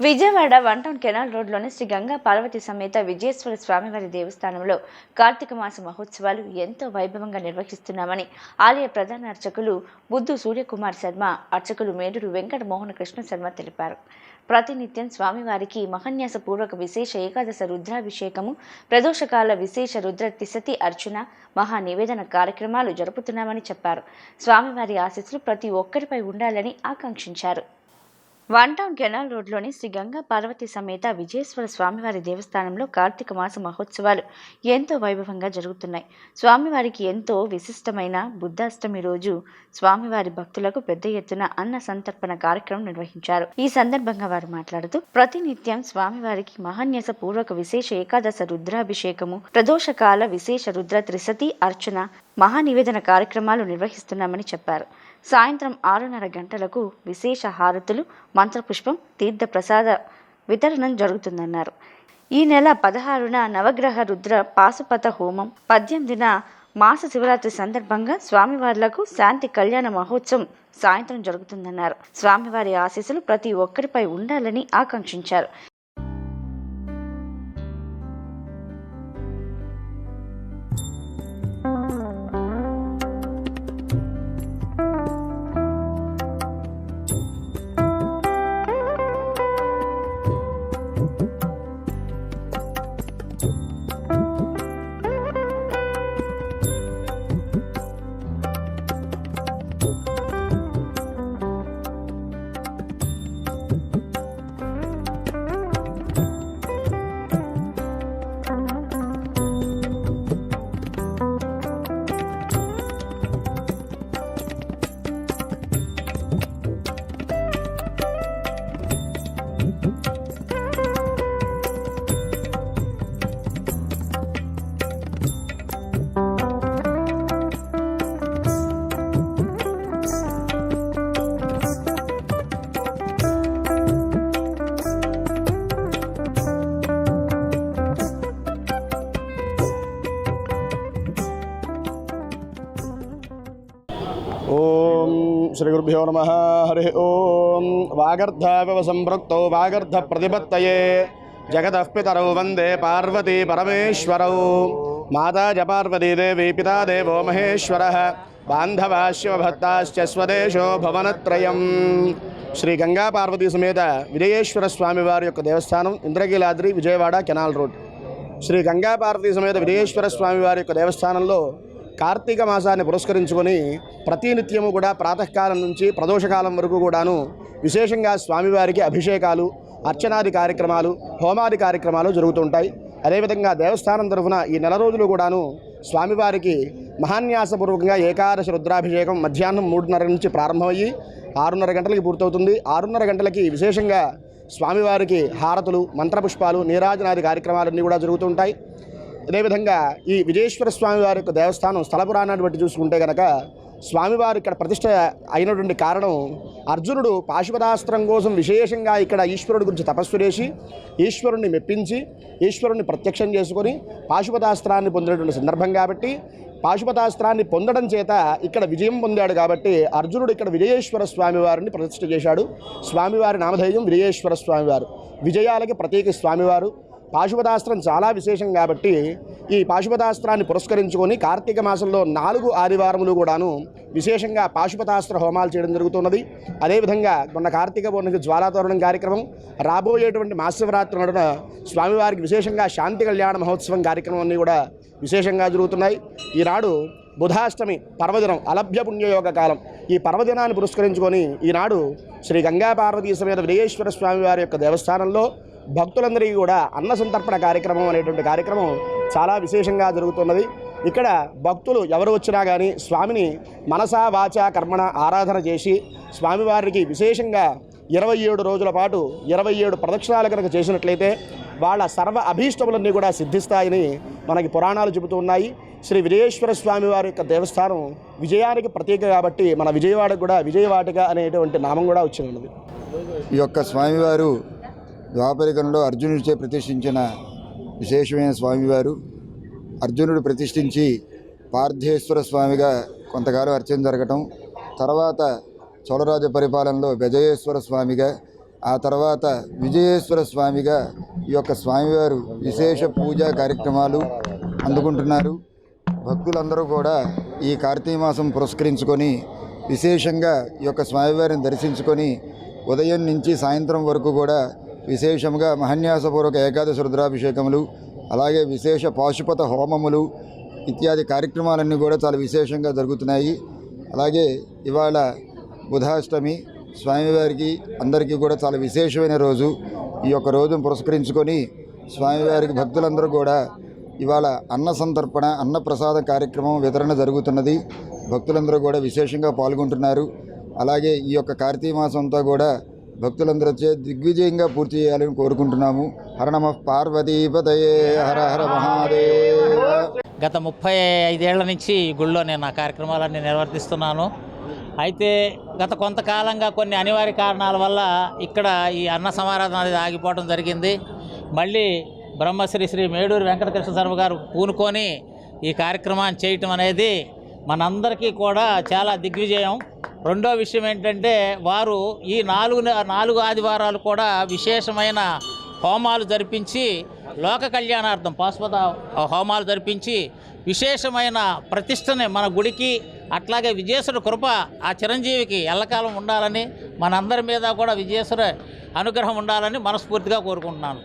Vijayawada one town canal రోడ్లోని శ్రీ గంగా పార్వతి సమేత విజయేశ్వర స్వామివారి దేవస్థానంలో కార్తీక మాస మహోత్సవాలు ఎంతో వైభవంగా నిర్వహిస్తున్నామని ఆలయ ప్రధాన అర్చకులు బుద్ధు సూర్యకుమార్ శర్మ అర్చకులు మేడూరు వెంకట మోహన కృష్ణ శర్మ తెలిపారు. ప్రతినిత్యం స్వామివారికి మహన్యాసపూర్వక విశేష ఏకాదశ రుద్రాభిషేకము ప్రదోషకాల విశేష రుద్ర తిసతి అర్చన మహా నివేదన కార్యక్రమాలు జరుపుతున్నామని చెప్పారు. స్వామివారి ఆశీస్సులు ప్రతి ఒక్కరిపై ఉండాలని ఆకాంక్షించారు. వన్ టౌన్ కెనాల్ రోడ్లోని శ్రీ గంగా పార్వతి సమేత విజయేశ్వర స్వామివారి దేవస్థానంలో కార్తీక మాస మహోత్సవాలు ఎంతో వైభవంగా జరుగుతున్నాయి. స్వామివారికి ఎంతో విశిష్టమైన బుద్ధాష్టమి రోజు స్వామివారి భక్తులకు పెద్ద ఎత్తున అన్న సంతర్పణ కార్యక్రమం నిర్వహించారు. ఈ సందర్భంగా వారు మాట్లాడుతూ ప్రతినిత్యం స్వామివారికి మహాన్యస పూర్వక విశేష ఏకాదశ రుద్రాభిషేకము ప్రదోషకాల విశేష రుద్ర త్రిసతి అర్చన మహానివేదన కార్యక్రమాలు నిర్వహిస్తున్నామని చెప్పారు. సాయంత్రం ఆరున్నర గంటలకు విశేష హారతులు మంత్రపుష్పం తీర్థ ప్రసాద వితరణం జరుగుతుందన్నారు. ఈ నెల పదహారున నవగ్రహ రుద్ర పాశుపత హోమం పద్దెనిమిదిన మాస శివరాత్రి సందర్భంగా స్వామివార్లకు శాంతి కళ్యాణ మహోత్సవం సాయంత్రం జరుగుతుందన్నారు. స్వామివారి ఆశీస్సులు ప్రతి ఒక్కరిపై ఉండాలని ఆకాంక్షించారు. ఓం శ్రీ గురుభ్యో నమ హరి ఓం వాగర్ధావివ సంపృక్తౌ వాగర్ధ ప్రతిపత్తయే జగతః పితరౌ వందే పార్వతీ పరమేశ్వరౌ మాతా చ పార్వతీ దేవి మహేశ్వర బాంధవా శివభక్తాశ్చ స్వదేశో భవనత్రయం శ్రీ గంగా పార్వతీ సమేత విజయేశ్వర స్వామి వారి యొక్క దేవస్థానం ఇంద్రకీలాద్రి విజయవాడ కెనాల్ రోడ్. శ్రీ గంగా పార్వతీ సమేత విజయేశ్వర స్వామి వారి యొక్క దేవస్థానంలో కార్తీక మాసాన్ని పురస్కరించుకొని ప్రతినిత్యము కూడా ప్రాతకాలం నుంచి ప్రదోషకాలం వరకు కూడాను విశేషంగా స్వామివారికి అభిషేకాలు అర్చనాది కార్యక్రమాలు హోమాది కార్యక్రమాలు జరుగుతుంటాయి. అదేవిధంగా దేవస్థానం తరఫున ఈ నెల రోజులు కూడాను స్వామివారికి మహాన్యాసపూర్వకంగా ఏకాదశి రుద్రాభిషేకం మధ్యాహ్నం మూడున్నర నుంచి ప్రారంభమయ్యి ఆరున్నర గంటలకి పూర్తవుతుంది. ఆరున్నర గంటలకి విశేషంగా స్వామివారికి హారతులు మంత్రపుష్పాలు నీరాజనాది కార్యక్రమాలన్నీ కూడా జరుగుతుంటాయి. అదేవిధంగా ఈ విజయేశ్వర స్వామి వారి యొక్క దేవస్థానం స్థల పురాణాన్ని బట్టి చూసుకుంటే కనుక స్వామివారు ఇక్కడ ప్రతిష్ట అయినటువంటి కారణం అర్జునుడు పాశుపదాస్త్రం కోసం విశేషంగా ఇక్కడ ఈశ్వరుడి గురించి తపస్సు చేసి ఈశ్వరుణ్ణి మెప్పించి ఈశ్వరుణ్ణి ప్రత్యక్షం చేసుకొని పాశుపదాస్త్రాన్ని పొందినటువంటి సందర్భం కాబట్టి పాశుపతాస్త్రాన్ని పొందడం చేత ఇక్కడ విజయం పొందాడు కాబట్టి అర్జునుడు ఇక్కడ విజయేశ్వర స్వామివారిని ప్రతిష్ఠ చేశాడు. స్వామివారి నామధేయం విజయేశ్వర స్వామివారు విజయాలకి ప్రత్యేక స్వామివారు. పాశుపతాస్త్రం చాలా విశేషం కాబట్టి ఈ పాశుపతాస్త్రాన్ని పురస్కరించుకొని కార్తీక మాసంలో నాలుగు ఆదివారములు కూడాను విశేషంగా పాశుపతాస్త్ర హోమాలు చేయడం జరుగుతున్నది. అదేవిధంగా మొన్న కార్తీక పౌర్ణమికి జ్వాలాతోరణం కార్యక్రమం రాబోయేటువంటి మాసశివరాత్రి నడున స్వామివారికి విశేషంగా శాంతి కళ్యాణ మహోత్సవం కార్యక్రమం అన్నీ కూడా విశేషంగా జరుగుతున్నాయి. ఈనాడు బుధాష్టమి పర్వదినం అలభ్య పుణ్యయోగ కాలం. ఈ పర్వదినాన్ని పురస్కరించుకొని ఈనాడు శ్రీ గంగా పార్వతీ సమేత విజయేశ్వర స్వామి వారి యొక్క దేవస్థానంలో భక్తులందరికీ కూడా అన్న సంతర్పణ కార్యక్రమం అనేటువంటి కార్యక్రమం చాలా విశేషంగా జరుగుతున్నది. ఇక్కడ భక్తులు ఎవరు వచ్చినా కానీ స్వామిని మనసా వాచ కర్మణ ఆరాధన చేసి స్వామివారికి విశేషంగా ఇరవై ఏడు రోజుల పాటు ఇరవై ఏడు ప్రదక్షిణాలు కనుక చేసినట్లయితే వాళ్ళ సర్వ అభీష్టములన్నీ కూడా సిద్ధిస్తాయని మనకి పురాణాలు చెబుతూ ఉన్నాయి. శ్రీ విజయేశ్వర స్వామి వారి యొక్క దేవస్థానం విజయానికి ప్రతీక కాబట్టి మన విజయవాడకు కూడా విజయవాటిక అనేటువంటి నామం కూడా వచ్చింది. ఈ యొక్క స్వామివారు ద్వాపరికంలో అర్జునుడిచే ప్రతిష్ఠించిన విశేషమైన స్వామివారు. అర్జునుడు ప్రతిష్ఠించి పార్థేశ్వర స్వామిగా కొంతకాలం అర్చన జరగటం. తర్వాత చోళరాజు పరిపాలనలో విజయేశ్వర స్వామిగా ఆ తర్వాత విజయేశ్వర స్వామిగా ఈ యొక్క స్వామివారు విశేష పూజా కార్యక్రమాలు అందుకుంటున్నారు. భక్తులందరూ కూడా ఈ కార్తీక మాసం పురస్కరించుకొని విశేషంగా ఈ యొక్క స్వామివారిని దర్శించుకొని ఉదయం నుంచి సాయంత్రం వరకు కూడా విశేషంగా మహన్యాసపూర్వక ఏకాదశి రుద్రాభిషేకములు అలాగే విశేష పాశుపత హోమములు ఇత్యాది కార్యక్రమాలన్నీ కూడా చాలా విశేషంగా జరుగుతున్నాయి. అలాగే ఇవాళ బుధాష్టమి స్వామివారికి అందరికీ కూడా చాలా విశేషమైన రోజు. ఈ యొక్క రోజును పురస్కరించుకొని స్వామివారికి భక్తులందరూ కూడా ఇవాళ అన్న సంతర్పణ అన్నప్రసాద కార్యక్రమం వితరణ జరుగుతున్నది. భక్తులందరూ కూడా విశేషంగా పాల్గొంటున్నారు. అలాగే ఈ యొక్క కార్తీక మాసం అంతా కూడా భక్తులందరూ వచ్చే దిగ్విజయంగా పూర్తి చేయాలని కోరుకుంటున్నాము. హరణమ నమ పార్వతీపతయే. హర హర మహాదేవ. గత ముప్పై ఐదేళ్ళ నుంచి గుళ్ళో నేను నా కార్యక్రమాలన్నీ నిర్వర్తిస్తున్నాను. అయితే గత కొంతకాలంగా కొన్ని అనివార్య కారణాల వల్ల ఇక్కడ ఈ అన్న సమారాధన అనేది ఆగిపోవడం జరిగింది. మళ్ళీ బ్రహ్మశ్రీ శ్రీ మేడూరు వెంకటకృష్ణ శర్మ గారు పూనుకొని ఈ కార్యక్రమాన్ని చేయటం అనేది మనందరికీ కూడా చాలా దిగ్విజయం. రెండో విషయం ఏంటంటే వారు ఈ నాలుగు నాలుగు ఆదివారాలు కూడా విశేషమైన హోమాలు జరిపించి లోక కళ్యాణార్థం పాశ్వత హోమాలు జరిపించి విశేషమైన ప్రతిష్టని మన గుడికి అట్లాగే విజయేశ్వర కృప ఆ చిరంజీవికి ఎల్లకాలం ఉండాలని మనందరి మీద కూడా విజయేశ్వర అనుగ్రహం ఉండాలని మనస్ఫూర్తిగా కోరుకుంటున్నాను.